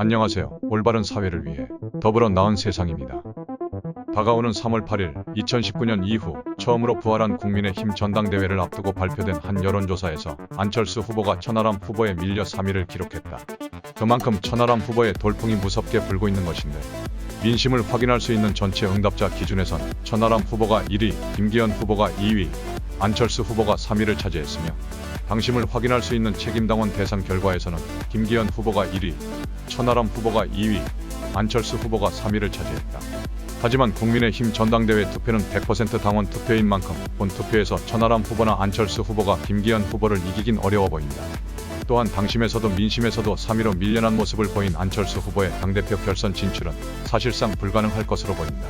안녕하세요. 올바른 사회를 위해 더불어 나은 세상입니다. 다가오는 3월 8일 2019년 이후 처음으로 부활한 국민의힘 전당대회를 앞두고 발표된 한 여론조사에서 안철수 후보가 천하람 후보에 밀려 3위를 기록했다. 그만큼 천하람 후보의 돌풍이 무섭게 불고 있는 것인데 민심을 확인할 수 있는 전체 응답자 기준에선 천하람 후보가 1위, 김기현 후보가 2위, 안철수 후보가 3위를 차지했으며 당심을 확인할 수 있는 책임당원 대상 결과에서는 김기현 후보가 1위, 천하람 후보가 2위, 안철수 후보가 3위를 차지했다. 하지만 국민의힘 전당대회 투표는 100% 당원 투표인 만큼 본 투표에서 천하람 후보나 안철수 후보가 김기현 후보를 이기긴 어려워 보인다. 또한 당심에서도 민심에서도 3위로 밀려난 모습을 보인 안철수 후보의 당대표 결선 진출은 사실상 불가능할 것으로 보인다.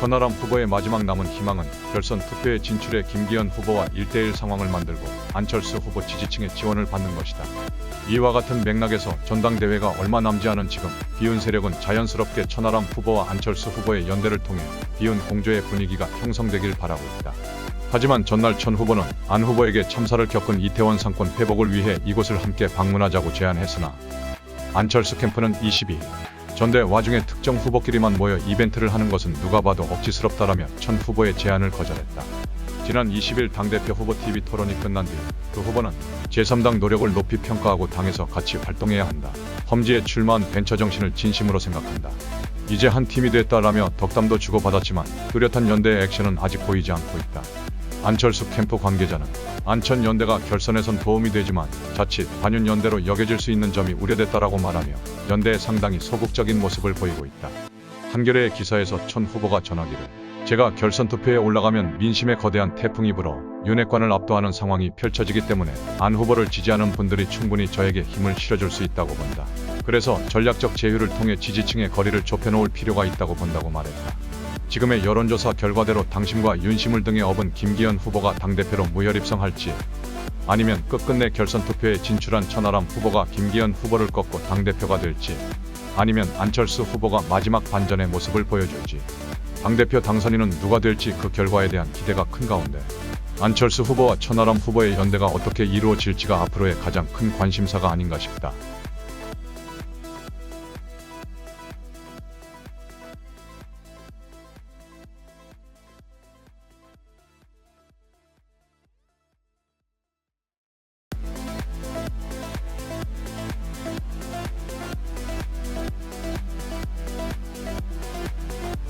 천하람 후보의 마지막 남은 희망은 결선 투표에 진출해 김기현 후보와 1대1 상황을 만들고 안철수 후보 지지층의 지원을 받는 것이다. 이와 같은 맥락에서 전당대회가 얼마 남지 않은 지금 비운 세력은 자연스럽게 천하람 후보와 안철수 후보의 연대를 통해 비운 공조의 분위기가 형성되길 바라고 있다. 하지만 전날 천 후보는 안 후보에게 참사를 겪은 이태원 상권 회복을 위해 이곳을 함께 방문하자고 제안했으나 안철수 캠프는 22일 전대 와중에 특정 후보끼리만 모여 이벤트를 하는 것은 누가 봐도 억지스럽다라며 천 후보의 제안을 거절했다. 지난 20일 당대표 후보 TV 토론이 끝난 뒤 그 후보는 제3당 노력을 높이 평가하고 당에서 같이 활동해야 한다. 험지에 출마한 벤처 정신을 진심으로 생각한다. 이제 한 팀이 됐다라며 덕담도 주고받았지만 뚜렷한 연대의 액션은 아직 보이지 않고 있다. 안철수 캠프 관계자는 안천 연대가 결선에선 도움이 되지만 자칫 반윤 연대로 여겨질 수 있는 점이 우려됐다라고 말하며 연대에 상당히 소극적인 모습을 보이고 있다. 한겨레의 기사에서 천 후보가 전하기를 제가 결선 투표에 올라가면 민심의 거대한 태풍이 불어 윤핵관을 압도하는 상황이 펼쳐지기 때문에 안 후보를 지지하는 분들이 충분히 저에게 힘을 실어줄 수 있다고 본다. 그래서 전략적 제휴를 통해 지지층의 거리를 좁혀놓을 필요가 있다고 본다고 말했다. 지금의 여론조사 결과대로 당심과 윤심을 등에 업은 김기현 후보가 당대표로 무혈입성할지 아니면 끝끝내 결선 투표에 진출한 천하람 후보가 김기현 후보를 꺾고 당대표가 될지 아니면 안철수 후보가 마지막 반전의 모습을 보여줄지 당대표 당선인은 누가 될지 그 결과에 대한 기대가 큰 가운데 안철수 후보와 천하람 후보의 연대가 어떻게 이루어질지가 앞으로의 가장 큰 관심사가 아닌가 싶다.